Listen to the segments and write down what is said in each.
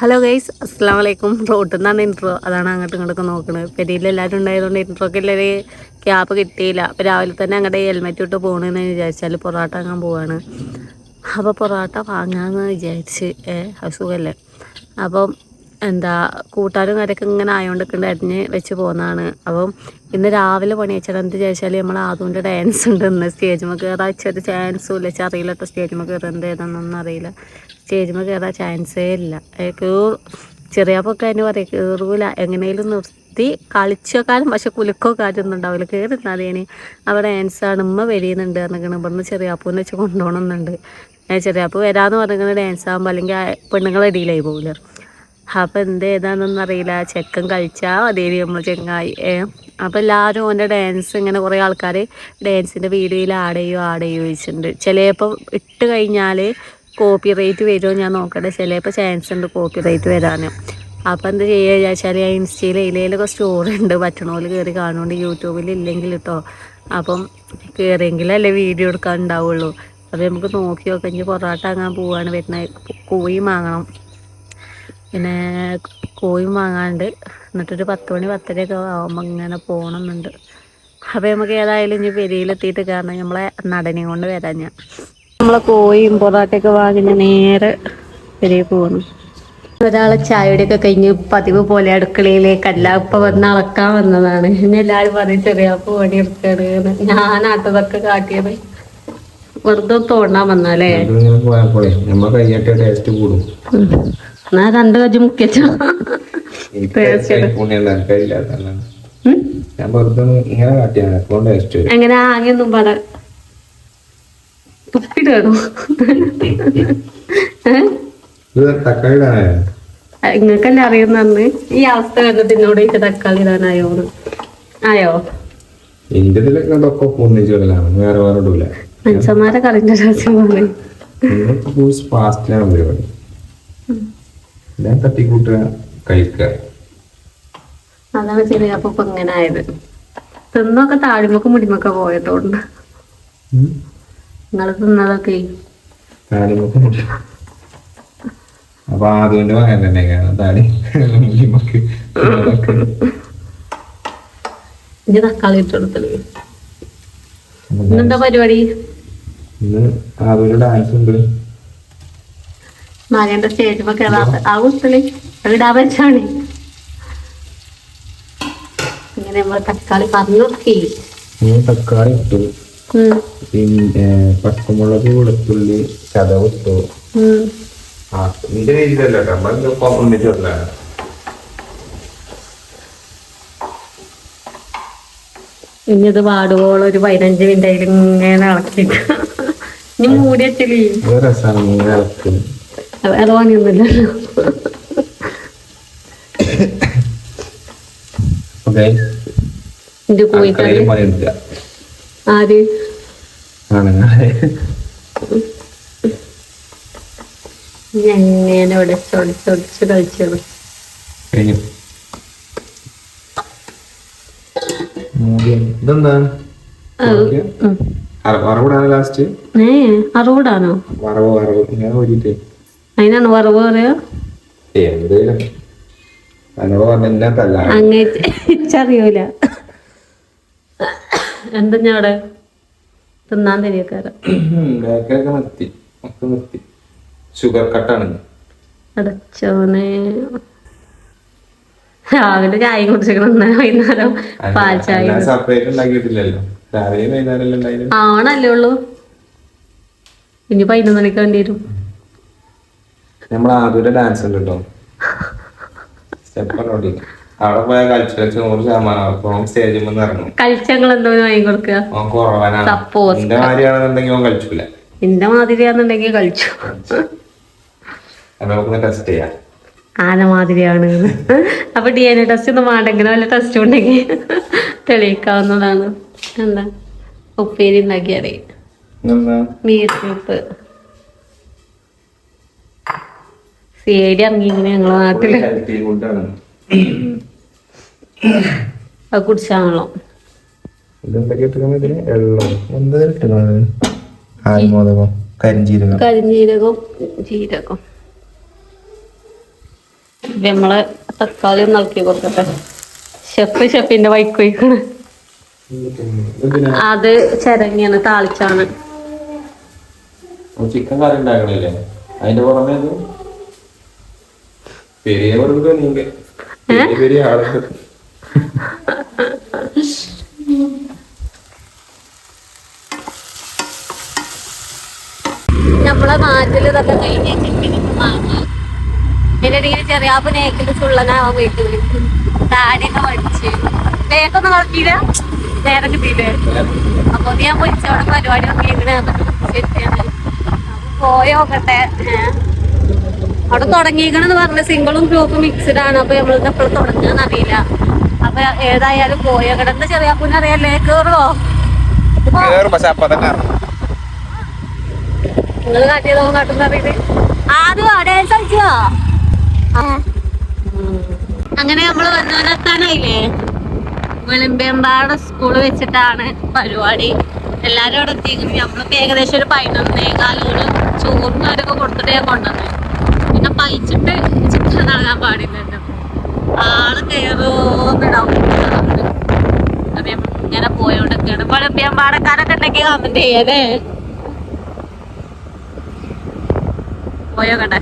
Hello guys അസ്സാം വലൈക്കും റോട്ടിൽ നിന്നാണ് ഇൻട്രോ അതാണ് അങ്ങോട്ടും ഇങ്ങോട്ടൊക്കെ നോക്കുന്നത് പെരിയിൽ എല്ലാവരും ഉണ്ടായതുകൊണ്ട് ഇൻട്രോക്ക് എല്ലാവരും ക്യാപ്പ് കിട്ടിയില്ല. അപ്പോൾ രാവിലെ തന്നെ അങ്ങോട്ട് ഹെൽമെറ്റ് ഇട്ട് പോകണമെന്ന് വിചാരിച്ചാൽ പൊറോട്ട വാങ്ങാൻ പോവാണ്. അപ്പോൾ പൊറോട്ട വാങ്ങാമെന്ന് വിചാരിച്ച് അസുഖമല്ലേ അപ്പം എന്താ കൂട്ടാനും കാര്യമൊക്കെ ഇങ്ങനെ ആയതുകൊണ്ടൊക്കെ അരിഞ്ഞ് വെച്ച് പോകുന്നതാണ് അപ്പം ഇന്ന് രാവിലെ പണി വെച്ചാൽ എന്ത് ചോദിച്ചാൽ നമ്മൾ ആദ്യന്റെ ഡാൻസ് ഉണ്ട് ഇന്ന്. സ്റ്റേജ് സ്റ്റേജിൽ കയറാൻ ചെറിയ ചാൻസും ഇല്ല. അറിയില്ല കേട്ടോ സ്റ്റേജിൽ കയറുന്നത് ഏതാണെന്നൊന്നും അറിയില്ല. സ്റ്റേജിൽ കയറാൻ ചാൻസേ ഇല്ല. കേർ ചെറിയപ്പൊക്കെ അതിന് പറയും കയറൂല എങ്ങനെയും നിർത്തി കളിച്ചോക്കാനും പക്ഷെ കുലുക്കോ കാര്യമൊന്നും ഉണ്ടാവില്ല. കയറി നിന്നാതേനി അവിടെ ഡാൻസാണ് ഉമ്മ വരിയുന്നുണ്ട് എന്നൊക്കെ ഇവിടുന്ന് ചെറിയാപ്പൂന്ന് വെച്ച് കൊണ്ടുപോകണമെന്നുണ്ട്. ചെറിയാപ്പൂ വരാമെന്ന് പറഞ്ഞാൽ ഡാൻസ് ആകുമ്പോൾ അല്ലെങ്കിൽ പെണ്ണുങ്ങളെ ഇടയിലായി പോകില്ല അപ്പം എന്ത് ഏതാണെന്നൊന്നും അറിയില്ല. ചെക്കൻ കഴിച്ചാൽ അതേ നമ്മൾ ചെങ്ങായി. അപ്പോൾ അപ്പം എല്ലാവരും ഓന്റെ ഡാൻസ് ഇങ്ങനെ കുറേ ആൾക്കാർ ഡാൻസിന്റെ വീഡിയോയിൽ ആഡ് ചെയ്യുമോ ആഡ് ചെയ്യുമോ ചോദിച്ചിട്ടുണ്ട്. ചിലപ്പോൾ ഇട്ട് കഴിഞ്ഞാൽ കോപ്പി റേറ്റ് വരുമോ ഞാൻ നോക്കട്ടെ. ചിലപ്പോൾ ചാൻസ് ഉണ്ട് കോപ്പി റേറ്റ് വരാനും. അപ്പോൾ എന്ത് ചെയ്യുക വിചാരിച്ചാൽ ഞാൻ ഇൻസ്റ്റയിൽ ഇതിലൊക്കെ സ്റ്റോറി ഉണ്ട്. പറ്റണോൽ കയറി കാണുകൊണ്ട് യൂട്യൂബിൽ ഇല്ലെങ്കിൽ കേട്ടോ അപ്പം കയറിയെങ്കിലല്ലേ വീഡിയോ എടുക്കാൻ ഉണ്ടാവുള്ളൂ അപ്പോൾ നമുക്ക് നോക്കി നോക്കാം. ഇനി പൊറോട്ട അങ്ങനെ പോവാണ്. വരുന്ന കോഴി വാങ്ങണം. പിന്നെ കോഴി വാങ്ങാണ്ട് എന്നിട്ടൊരു പത്ത് മണി പത്തരയൊക്കെ ആകുമ്പോൾ ഇങ്ങനെ പോകണമെന്നുണ്ട് അപ്പോൾ നമുക്ക് ഏതായാലും ഇനി പെരിയിലെത്തിയിട്ട് കാരണം നമ്മളെ നടനെയും കൊണ്ട് വരാൻ ഞാൻ. നമ്മളെ കോഴിയും പൊറാട്ടയൊക്കെ വാങ്ങി നേരെ പെരിയിൽ പോകുന്നു ഒരാളെ ചായയുടെയൊക്കെ കഴിഞ്ഞ് പതിവ് പോലെ അടുക്കളയിലെ ഇപ്പൊ വന്ന് അളക്കാൻ വന്നതാണ്. എന്നെ എല്ലാരും പറയും ചെറിയാപ്പ് പണിയെടുക്കാണ് ഞാനാട്ടതൊക്കെ കാട്ടിയത്. വെറുതെ തോണ്ടാൻ വന്നാലേ എന്നാ രണ്ട് കജ്ജ് മുക്കിയച്ചോ. അങ്ങനെ ആകെയൊന്നും ചെയ്ത്. തുപ്പിടണോ നിങ്ങൾക്കല്ലേ അറിയുന്നന്ന് ഈ അവസ്ഥ കണ്ടിട്ട് എന്നോട് ചോദിച്ച തക്കാളി ഇടാനായോ ആയോ? മനുഷ്യന്മാരെ കളിന്റെ ഞാൻ തട്ടിക്കൂട്ടുക കഴിക്കുക അതാണ് ചെറിയ അപ്പൊ ഇപ്പൊ ഇങ്ങനെ ആയത്. തിന്നൊക്കെ താഴിമൊക്കെ മുടിമൊക്കെ പോയതുകൊണ്ട്. നിങ്ങൾ തിന്നതൊക്കെ. അപ്പൊ ആദ്യന്റെ മകൻ തന്നെ താടി. ഇനി തക്കാളി ഇട്ടെടുത്തല്ലേ ഇന്നെന്താ പരിപാടി? ഇന്ന് ആദ്യം ഡാൻസ് ഉണ്ട്. മകന്റെ സ്റ്റേജ് കയറാത്ത ആ കുത്തൽ ഇടാൻ വെച്ചാണ്. ഇങ്ങനെ നമ്മൾ തക്കാളി പറഞ്ഞു തക്കാളി ഇട്ടു. പിന്നെ പച്ചമുളക് വെളുത്തുള്ളി ചതവിട്ടു ആ നിന്റെ രീതിയിലല്ല ഇനി ഇത് പാടുവോളം ഒരു പതിനഞ്ച് മിനിറ്റ് അതിൽ ഇങ്ങനെ ഇളക്കിട്ട് ഇനി മൂടി വെച്ചല്ലേ? അത് എന്റെ കോഴിക്കറി ആര്? ആണുങ്ങളെ എങ്ങനെ ഒടച്ചൊടിച്ചൊടിച്ച് കളിച്ചത്? കഴിഞ്ഞു. മൂടി ഇതെന്താ? വറവിടാണ് ലാസ്റ്റ് ഏ അറുകൂടാണോ വറവ് വറവ്. ഇങ്ങനെ ഓടിയിട്ട് അതിനാണ് വറവ് പറയാ? എന്തേലും എന്നോട് പറഞ്ഞ എന്നെ തല്ല അങ്ങേച്ചറിയൂല എന്താ ഞാൻ അവിടെ തിന്നാൻ നിർത്തി ഒക്കെ നിർത്തി. ഷുഗർ കട്ടാണ് അടച്ചോനെ രാവിലെ ചായ കുടിച്ചിരിക്കണം വൈകുന്നേരം പാൽ ചായ സെപ്പറേറ്റ് ഉണ്ടാക്കിയിട്ടില്ലല്ലോ. രാവിലെയും വൈകുന്നേരം ആണല്ലേ ഉള്ളൂ. ഇനി പതിനൊന്ന് മണിക്ക് വേണ്ടി വരും. നമ്മൾ ആദ്യത്തെ ഡാൻസ് ഉണ്ട് കേട്ടോ സ്റ്റെപ്പ് അവിടെ പോയ കൾച്ചറൽ നൂറ് ശതമാനം അവർക്ക് സ്റ്റേജിൽ നിന്ന് ഇറങ്ങും. കഴിച്ചങ്ങൾ എന്തോ വാങ്ങി കൊടുക്കുക അവൻ കുറവാനാണ് Suppose. എന്റെ മാതിരിയാണെന്നുണ്ടെങ്കിൽ അവൻ കളിച്ചില്ല എന്റെ മാതിരിയാന്നുണ്ടെങ്കിൽ കഴിച്ചു അപ്പൊ നമുക്ക് ടെസ്റ്റ് ചെയ്യാം. ആന മാതിരിയാണ്. അപ്പൊ ഡി എൻ എ ടെസ്റ്റ് ഒന്നും വേണ്ടെങ്കിലും വല്ല ടെസ്റ്റ് ഉണ്ടെങ്കിൽ തെളിയിക്കാവുന്നതാണ്. എന്താ? ഉപ്പേരി ഉണ്ടാക്കിയാലേ ഇന്നെന്താ? മീറ്റ് സി ഐ ഡി ഇറങ്ങി ഇങ്ങനെ ഞങ്ങളെ നാട്ടിൽ. അത് കുടിച്ചാണല്ലോ കരിഞ്ജീരകം ജീരകം. ഇത് തക്കാളി ഒന്ന് ഇളക്കി കൊടുക്കട്ടെ. ഷെഫ് ഷെഫിന്റെ വൈക്കോയിക്കണ് അത് ചിരങ്ങിയാണ് താളിച്ചാണ്. ചിക്കൻ കറി ഉണ്ടാക്കണില്ലേ? അതിന്റെ പുറമെ പെരിയ പെരിയ ആളുകൾ നമ്മളെ നാട്ടിൽ ഇതൊക്കെ കഴിഞ്ഞ നേക്കിൽ ചുള്ളനാവാൻ വീട്ടിൽ വിളിക്കും. താടിയൊക്കെ പഠിച്ച് നേക്കൊന്നും കളക്കിയില്ല നേരം കിട്ടിയില്ലേ? അപ്പൊ ഞാൻ പൊരിച്ചവിടെ പരിപാടി ഒക്കെ ശരിയാണ് പോയോക്കട്ടെ അവിടെ തുടങ്ങിക്കണെന്ന് പറഞ്ഞ സിംഗിളും ഗ്രൂപ്പും മിക്സ്ഡ് ആണ്. അപ്പൊ നമ്മൾ എപ്പോഴും തുടങ്ങാന്ന് അറിയില്ല അപ്പൊ ഏതായാലും പോയ? കിടന്ന് ചെറിയ അറിയാല്ലേ കേറുവോ? പക്ഷെ അപ്പൊ തന്നെ നിങ്ങൾ കാട്ടിയതോ കാട്ടുന്ന ആദ്യം ഡാൻസ് കളിച്ചോ? അങ്ങനെ നമ്മൾ വന്നവരെത്താനായില്ലേ? വെളുമ്പേമ്പാട് സ്കൂൾ വെച്ചിട്ടാണ് പരിപാടി. എല്ലാരും അവിടെ എത്തിയെങ്കിലും നമ്മളിപ്പോ ഏകദേശം ഒരു പതിനൊന്നേകാലോട് ചോറിന് അവരൊക്കെ കൊടുത്തിട്ടേ കൊണ്ടുവന്നു പിന്നെ പൈച്ചിട്ട് ചിത്രം നൽകാൻ പാടില്ലല്ലോ. ആൾ കയറോന്നിടാവും അപ്പൊ ഇങ്ങനെ പോയോണ്ടൊക്കെയാണ്. വെളുമ്പേമ്പാടക്കാരൊക്കെ ഉണ്ടെങ്കിൽ കമന്റ് ചെയ്യണേ. പോയോ കണ്ടേ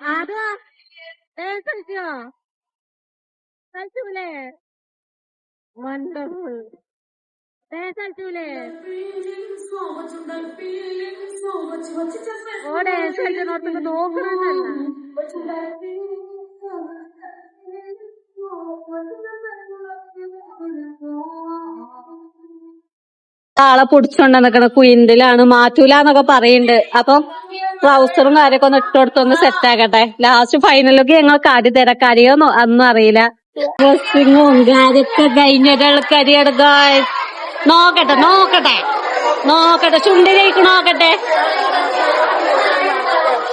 ആദ്യ കളിച്ചോ കളിച്ചൂലേ വണ്ടർഫുൾ കളിച്ചൂലേ ഓ ഡാൻസ് കളിക്കുന്നോടത്തൊക്കെ നോക്കണമെന്നല്ല ആളെ പൊടിച്ചോണ്ട നിക്കണ കുയിന്റിലാണ് മാറ്റൂലെന്നൊക്കെ പറയുന്നുണ്ട് അപ്പൊ ട്രൗസറും കാര്യമൊക്കെ ഒന്ന് ഇട്ടുകൊടുത്തൊന്ന് സെറ്റ് ആക്കട്ടെ. ലാസ്റ്റ് ഫൈനലൊക്കെ ഞങ്ങൾ കരി തരാം. അന്നും അറിയില്ല. ഡ്രസ്സിങ്ങും കാര്യൊക്കെ കഴിഞ്ഞിട്ടുള്ള കരിയെടുക്ക നോക്കട്ടെ നോക്കട്ടെ. നോക്കട്ടെ ചുണ്ടിലേക്ക് നോക്കട്ടെ.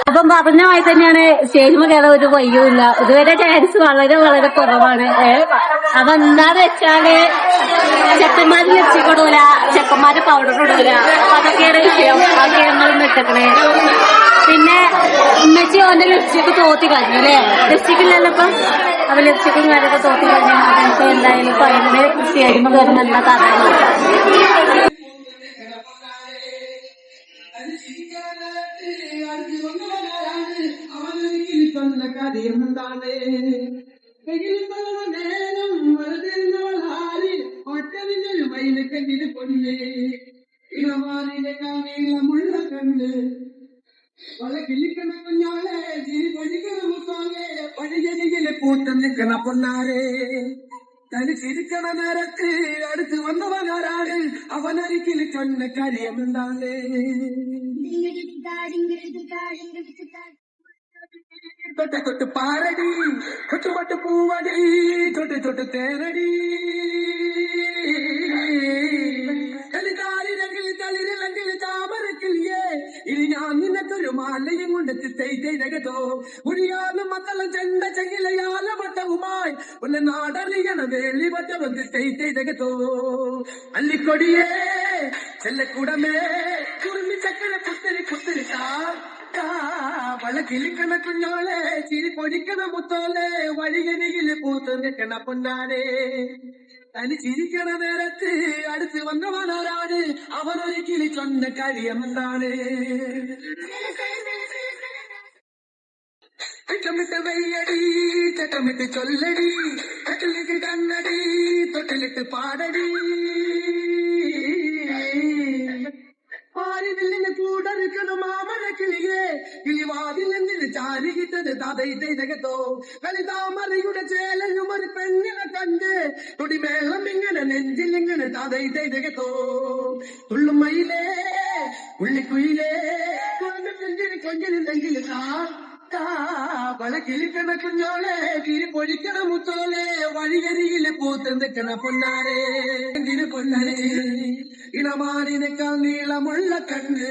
അപ്പം പറഞ്ഞ മായി തന്നെയാണ്. സ്റ്റേജിൽ കയറാൻ ഒരു വയ്യൂല്ല ഇതുവരെ ചാൻസ് വളരെ വളരെ കുറവാണ്. അപ്പൊ എന്താന്ന് വെച്ചാൽ ചെക്കന്മാര് ലിപ്സ്റ്റിക് കൊടുക്കൂല ചെക്കന്മാര് പൗഡർ ഇടൂല. അപ്പൊ അതൊക്കെയാണ് വിഷയം. അതൊക്കെ ഞങ്ങൾ നിട്ടക്കണേ. പിന്നെ ഉമ്മച്ചി ഓന്റെ ലിപ്സ്റ്റിക് തോത്തി കഴിഞ്ഞു അല്ലേ? ലിപ്സ്റ്റിക് ഇല്ലല്ലോ ഇപ്പൊ. അപ്പൊ ലിപ്സ്റ്റിക്കും കാര്യമൊക്കെ തോത്തി കഴിഞ്ഞാൽ എന്തായാലും ഫൈനൽ സ്റ്റേജിൽ കയറുന്ന എന്താ കഥ കാണാതെ നേരം വെറുതെ ഒറ്റതിന്റെ വയലക്കെട്ടിന് പൊന്നേ. ഇടമാറിന്റെ കാനീളമുള്ള കണ്ട് പല കിളിക്കണ കുഞ്ഞാളെ ചിരി പഠിക്കണ മുത്താളെ പഴയരികിലെ കൂട്ടം നിൽക്കണ പൊന്നാരെ. തനി ചിരിക്കണ നേരത്ത് അടുത്ത് വന്നവനാരാണ്? അവനരിക്കിൽ ചൊന്ന കാര്യമുണ്ടാളേ തൊട്ട് തൊട്ട് പാരടി തൊട്ട് തൊട്ട് പൂവടി തൊട്ട് തൊട്ട് താമരക്കിളിയേ ഇനി ഞാൻ നിനക്കൊരു മാലയും കൊണ്ട് ചെയ്തോ മുഴിയാലും മക്കളും ചെണ്ട ചെങ്കിലയാല വട്ടവുമായി ഒന്ന് നാടറിയണ വേളി വട്ടവും ചെയ്തോ അല്ലിക്കൊടിയേ ചെല്ലക്കൂടമേ കുറുമി ചക്കര പുത്തരി പുത്തരി വളക്കിലിക്കണ കുഞ്ഞോളെ ചിരി പൊടിക്കണ മുത്തോലെ വഴിയരികിൽ പൂത്ത് നിൽക്കണ പൊന്നാനെ തനി ചിരിക്കണ നേരത്ത് അടുത്ത് വന്നവനാരാണ് അവരൊരിക്കലി ചൊന്ന കാര്യം എന്താണ് ചട്ടമിട്ട് വെയ്യടി ചട്ടമിട്ട് ചൊല്ലടി കട്ടിലിട്ട് കണ്ണടി തൊട്ടിലിട്ട് പാടടി പാരിവില്ലിന് കൂടറുക്കണ മാമഴ കിളിയെ? കിളിവാതിൽ നിന്ന് ചാരി കിട്ടത് കളിതാമരയുടെ ചേലയും ഒരു പെണ്ണിനെ കണ്ട് തുടിമേളം ഇങ്ങനെ നെഞ്ചിൽ ഇങ്ങനെ തതൈതകത്തോ തുള്ളുമയിലേ ഉള്ളിക്കുയിലേ കൊഞ്ചിന് കൊഞ്ചിന് നെഞ്ചിൽ വള കിളിക്കണ കുഞ്ഞോളെ കിരി പൊഴിക്കണ മുത്തോളെ വഴിയരിയിൽ പൂത്തെന്തിക്കണ പൊന്നാരെ എന്തിന് പൊന്നാരെ? ഇളമാറിനേക്കാൾ നീളമുള്ള കണ്ണ്.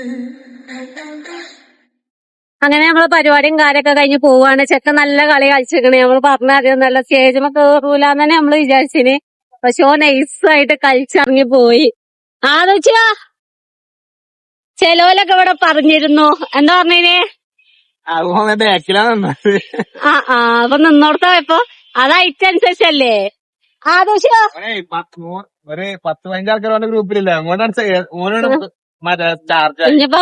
അങ്ങനെ നമ്മൾ പരിപാടിയും കാര്യമൊക്കെ കഴിഞ്ഞ് പോവാണ്. ചെക്ക നല്ല കളി കളിച്ചിരിക്കണേ. നമ്മൾ പറഞ്ഞ ആദ്യം നല്ല സ്റ്റേജുമൊക്കെ കേറൂലെന്ന് തന്നെ നമ്മൾ വിചാരിച്ചിന്. പക്ഷെ ഓ നൈസായിട്ട് കളിച്ചിറങ്ങി പോയി. ആലോചിച്ചാ? ചെലോലൊക്കെ ഇവിടെ പറഞ്ഞിരുന്നു. എന്താ പറഞ്ഞേ അതുപോലെ ബാക്കിലാണ് ആ ആ അപ്പൊ നിന്നോടത്തോ ഇപ്പൊ അത് ഐറ്റനുസരിച്ചല്ലേ ആദോശോ ഒരു പത്ത് പതിനഞ്ച് ആൾക്കാർ വന്ന ഗ്രൂപ്പിലില്ല? അങ്ങോട്ടാണ് ഓനോട് മറ്റേ ചാർജ് ഇനിയിപ്പോ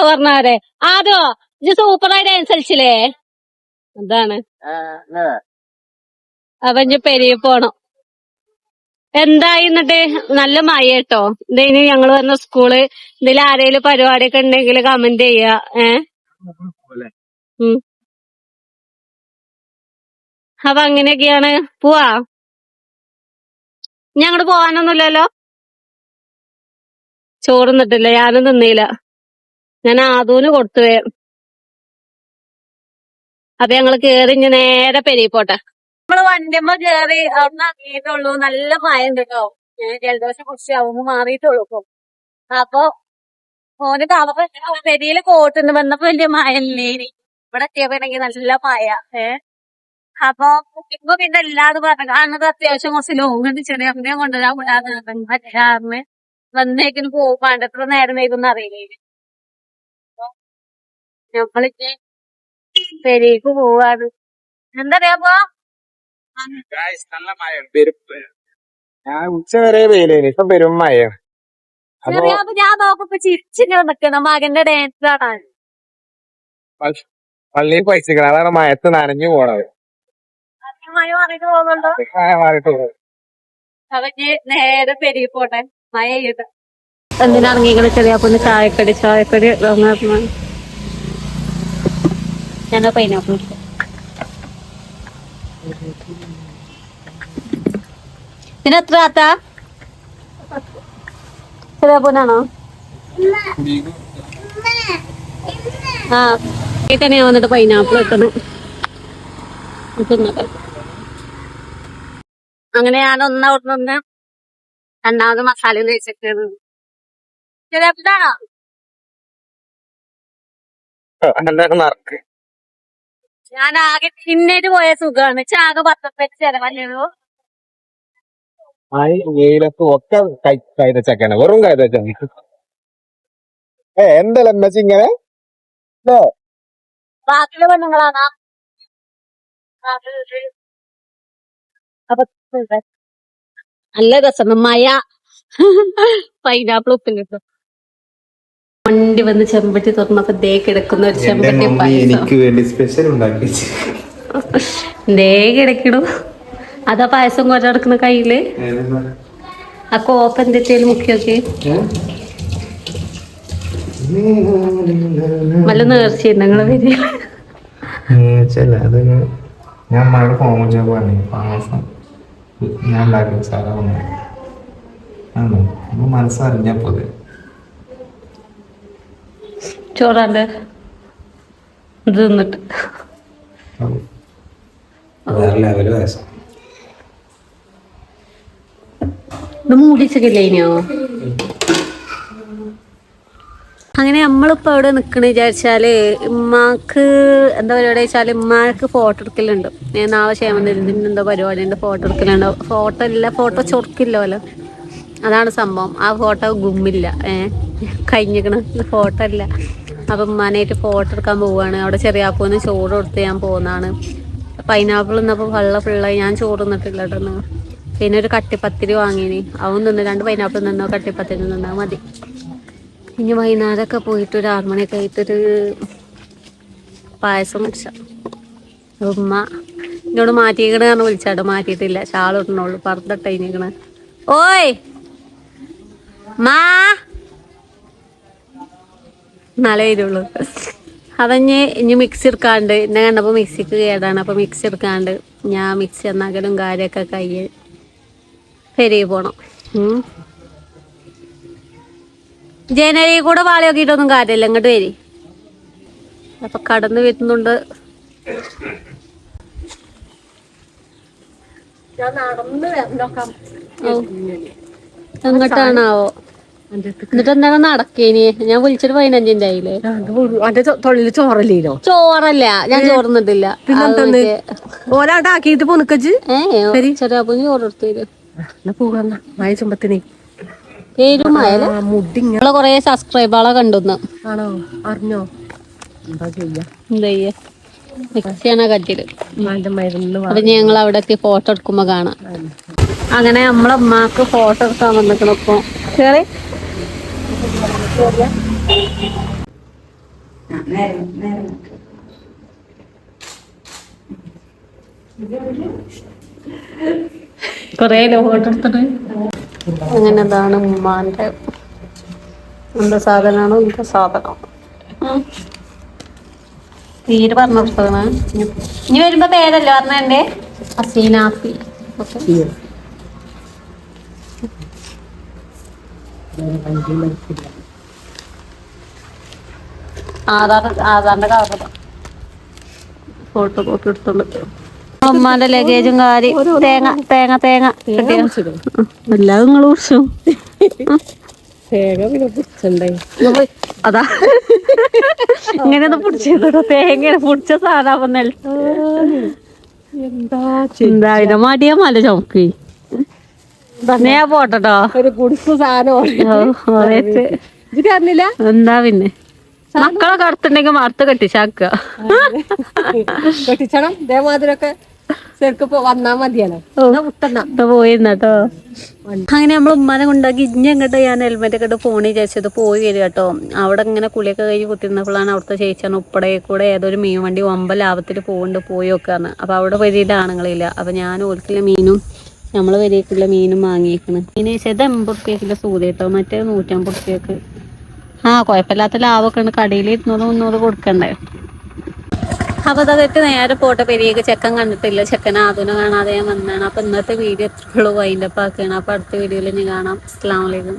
ആദോ ഇത് സൂപ്പറായിട്ട് അനുസരിച്ചില്ലേ? അതാണ്. അപ്പൊ ഇനി പെരിയ പോണം. എന്തായി എന്നിട്ട്? നല്ല മഴ കേട്ടോ. ഇതിന് ഞങ്ങൾ വന്ന സ്കൂൾ ഇതിൽ ആരെങ്കിലും പരിപാടിയൊക്കെ ഉണ്ടെങ്കിൽ കമന്റ് ചെയ്യാ. ഏ? അപ്പൊ അങ്ങനെയൊക്കെയാണ്. പോവാ. ഞങ്ങട് പോവാനൊന്നുമില്ലല്ലോ ചോറുന്നിട്ടില്ല ഞാനും തിന്നില്ല. ഞാൻ ആദൂന് കൊടുത്തുവേ അപ്പൊ ഞങ്ങൾ കേറി ഇഞ്ഞ് നേരെ പെരിയ പോട്ടെ. നമ്മൾ വണ്ടിയമ്മ കേറി അവിടുന്ന് ഇറങ്ങിയിട്ടുള്ളൂ. നല്ല മഴ ഉണ്ട് കേട്ടോ ജലദോഷം കുറിച്ച് അവന്ന് മാറിയിട്ടുള്ളൂ ഇപ്പൊ. അപ്പൊ ഓന് കവർ പെരിയിൽ കോട്ടുണ്ട് വന്നപ്പോ വലിയ മഴ ഇല്ലേ ഇവിടെ എത്തിയപ്പോണെങ്കിൽ നല്ല പായ ഏ? അപ്പൊ ഇപ്പൊ പിന്നെ ഇല്ലാതെ പറഞ്ഞു കാരണം അത്യാവശ്യം കുറച്ച് ലോങ് ചെറിയ അമ്മയെ കൊണ്ടുവരാൻ മറ്റാറിന് വന്നേക്കിന് പോകും പണ്ടത്ര നേരം വൈകുന്ന അറിയില്ലേ? നമ്മളിക്ക് പെരേക്ക് പോവാണ്. എന്താ പറയാ നല്ല മഴ പെരുപ്പ് ഞാൻ ഉച്ച വരെ വെയിലേനി ഇപ്പൊ പെരും ഞാൻ നോക്കുമ്പോ ചിരിച്ചിങ്ങനെ നിക്കണം മകന്റെ ഡാൻസ് കാണാൻ. പള്ളിയിൽ പൈസക്കണം അതാണ് മയത്ത് നനഞ്ഞു പോണത്. മഴ മാറിയിട്ട് പോകുന്നുണ്ടോ? മഴ മാറിയിട്ട് പോകുന്നത് അവന് നേരെ പെരുകി പോട്ടെ? മഴ ചെറിയ എന്തിനിറങ്ങിക്കണ ചെറിയാപ്പൊന്ന് ചായക്കടി ചായക്കടി ഞാൻ പൈനാപ്പിൾ പിന്നെ എത്ര ആത്ത പൊന്നാണോ? ആ. ഈ വന്നിട്ട് പൈനാപ്പിൾ ഇട്ടണം തിന്നട്ടെ അങ്ങനെ ഞാൻ ഒന്ന് അവിടെ നിന്ന് രണ്ടാമത് മസാല തേച്ചിട്ട് ചെറിയാപ്പിട്ടാണോ ഞാൻ ആകെ പിന്നേറ്റ് പോയ സുഖമാണ്. ചാകെ പത്തൊമ്പത് ചെലവല്ലോ വെയിലത്തും ഒക്കെ കൈതച്ചക്കാണ്. വെറും കൈതച്ചാണ് ഏ എന്തല്ല ഇങ്ങനെ? ബാക്കിയുള്ള പെണ്ണുങ്ങളാണ്. അപ്പൊ നല്ല രസം. മയ പൈനാപ്പിൾ ഉപ്പിലിട്ടു വണ്ടി വന്ന് ചെമ്പട്ടി തുറന്നപ്പോ ദേ കിടക്കുന്ന ഒരു ചെമ്പട്ടി പായസം എനിക്ക് വേണ്ടി സ്പെഷ്യൽ ഉണ്ടാക്കി ദേ കിടക്കണു. അതാ പായസം കൊറടക്കുന്ന കയ്യിൽ. ആ കോപ്പ് എന്തെങ്കിലും മുക്കിയൊക്കെ? നല്ല നേർച്ച ഞങ്ങളെ വരിക. ചില അത് ഞാൻ അമ്മയുടെ ഫോൺ ചെയ്യാൻ പറഞ്ഞു പായസം. ഞാൻ ഉണ്ടാക്കി സാറാ വന്നു ആണോ? അപ്പൊ മനസ്സറിഞ്ഞാ പോലെ ചോറാണ്ട് ഇത് തിന്നിട്ട് ഇത് മൂടിച്ചൊക്കെ ഇനിയോ? അങ്ങനെ നമ്മളിപ്പോൾ അവിടെ നിൽക്കണ വിചാരിച്ചാൽ ഉമ്മാക്ക് എന്താ പരിപാടി വെച്ചാൽ ഉമ്മാക്ക് ഫോട്ടോ എടുക്കലുണ്ട്. നാളെ ഇതിന് എന്തോ പരിപാടി ഉണ്ട് ഫോട്ടോ എടുക്കലുണ്ട്. ഫോട്ടോ ഇല്ല ഫോട്ടോ ചൊറുക്കില്ലല്ലോ അതാണ് സംഭവം. ആ ഫോട്ടോ ഗുമ്മില്ല. ഏഹ് കഴിഞ്ഞിക്കണ. ഫോട്ടോ ഇല്ല. അപ്പം ഉമ്മാനായിട്ട് ഫോട്ടോ എടുക്കാൻ പോവുകയാണ് അവിടെ ചെറിയ ചെറിയാപ്പൂന്ന് ചോറ് കൊടുത്ത് ഞാൻ പോകുന്നതാണ് പൈനാപ്പിൾ നിന്നപ്പോൾ വെള്ള ഫുള്ളായി ഞാൻ ചോറ് നിന്നിട്ടില്ല കേട്ടോ പിന്നെ ഒരു കട്ടിപ്പത്തിരി വാങ്ങിയിന് അവൻ നിന്ന് രണ്ട് പൈനാപ്പിൾ നിന്നോ കട്ടിപ്പത്തിരി നിന്നോ മതി. ഇനി വൈകുന്നേരമൊക്കെ പോയിട്ട് ഒരു ആറുമണിയൊക്കെ ആയിട്ടൊരു പായസം വെച്ച. ഉമ്മ എന്നോട് മാറ്റിക്കണ കാരണം മാറ്റിയിട്ടില്ല. ഷാൾ ഇടണുള്ളൂ. പറത്തിട്ട് ഇനിക്കണ ഓയ്! മാ! നല്ല വരുള്ളൂ. അതഞ്ഞ് ഇനി മിക്സി എടുക്കാണ്ട്. എന്നെ കണ്ടപ്പോൾ മിക്സിക്ക് കേടാണ്. അപ്പോൾ മിക്സി എടുക്കാണ്ട് ഞാൻ മിക്സി എന്നാക്കലും കാര്യമൊക്കെ കയ്യിൽ പെരുകി ഉം. ജനലിൽ കൂടെ വാളി നോക്കിയിട്ടൊന്നും കാര്യമില്ല. ഇങ്ങോട്ട് വരി. അപ്പൊ കടന്നു വരുന്നുണ്ട്. എങ്ങോട്ടാണാവോ? എന്നിട്ട് എന്താണ് നടക്കേനി? ഞാൻ വിളിച്ചിട്ട് പതിനഞ്ചിന്റെ ആയില്ലേ? അന്റെ തൊള്ളിൽ ചോറല്ലേനോ? ചോറല്ല. ഞാൻ ചോറുന്നിട്ടില്ല. ആക്കിയിട്ട് പോന്നിക്കച്ച് ഏ ചെറിയപ്പം ചോറ് എടുത്തു തരും. എന്നാ പോകാന്ന മായ ചുമ്പത്തിന് കൊറേ സബ്സ്ക്രൈബുകളെ കണ്ടുന്ന്. ആണോ? അറിഞ്ഞോ? എന്താ ചെയ്യാ? എന്താ മിക്സിയാണ് അപ്പൊ ഞങ്ങൾ അവിടെ എത്തി ഫോട്ടോ എടുക്കുമ്പോ കാണാം. അങ്ങനെ നമ്മളെ അമ്മയ്ക്ക് ഫോട്ടോ എടുക്കാൻ വന്നിക്കണം ഇപ്പൊ. കേറി. കൊറേ ഫോട്ടോ എടുത്തിട്ട്. അങ്ങനെ ഇതാണ് ഉമ്മാന്റെ എന്താ സാധനമാണോ എന്താ സാധനം. പേര് പറഞ്ഞു കൊടുത്തതാണ് ഇനി വരുമ്പോ പേരല്ലോ പറഞ്ഞെ അസീനാഫി ആധാർ ആധാറിന്റെ കാർഡ് ഫോട്ടോ കോപ്പി എടുത്തോളൂ. അമ്മാന്റെ ലഗേജും കാര്യം. തേങ്ങ തേങ്ങ തേങ്ങ എല്ലാം നിങ്ങൾ കുറിച്ചു അതാ. ഇങ്ങനെ പിടിച്ചോ തേങ്ങ പിടിച്ച സാധനം എന്താ എന്താ ഇത് മടിയാ മല ചുമക്ക് ഞാൻ പോട്ടോ ഒരു കുടിസ് സാധനം എന്താ പിന്നെ? മക്കളെ കടത്തുണ്ടെങ്കിൽ മറുത്ത് കെട്ടിച്ചാക്കുക. കെട്ടിച്ചണം. ഇതേമാതിരൊക്കെ പോയിരുന്നട്ടോ അങ്ങനെ നമ്മൾ ഉമ്മാനെ കൊണ്ടാക്കി ഇഞ്ഞ അങ്ങോട്ട് ഞാൻ ഹെൽമെറ്റ് ഒക്കെ ഇട്ട് ഫോണിൽ ചേച്ചത് പോയി വരിക കേട്ടോ. അവിടെ ഇങ്ങനെ കുളിയൊക്കെ കഴിഞ്ഞ് കുത്തിരുന്നപ്പോഴാണ് അവിടുത്തെ ചേച്ചിയാണ് ഉപ്പടെ കൂടെ ഏതൊരു മീൻ വണ്ടി ഒമ്പ ലാഭത്തിൽ പോകുന്നുണ്ട് പോയി വെക്കാന്ന് അപ്പൊ അവിടെ വലിയ ആണുങ്ങളില്ല. അപ്പൊ ഞാൻ ഓൽക്കില്ല മീനും നമ്മൾ വരിയേക്കുള്ള മീനും വാങ്ങിയേക്കണ്. മീൻ വെച്ചത് എൺപത് റുപ്യക്കുള്ള സൂതി കേട്ടോ. മറ്റേ നൂറ്റമ്പത് റുപ്യക്ക്. ആ കുഴപ്പമില്ലാത്ത ലാഭമൊക്കെ ഉണ്ട്. കടയിൽ ഇരുന്നൂറ് മുന്നൂറ് കൊടുക്കണ്ടേ. അപ്പൊ അതൊക്കെ നേരെ പോട്ടെ. പെരിയൊക്കെ ചെക്കൻ കണ്ടിട്ടില്ല. ചെക്കൻ ആദ്യം കാണാതെ ഞാൻ വന്നതാണ്. അപ്പൊ ഇന്നത്തെ വീഡിയോ എത്രയുള്ളൂ വൈൻഡപ്പ് ആക്കുകയാണ്. അപ്പൊ അടുത്ത വീഡിയോയിൽ ഇനി കാണാം. അസ്സാം വലൈക്കും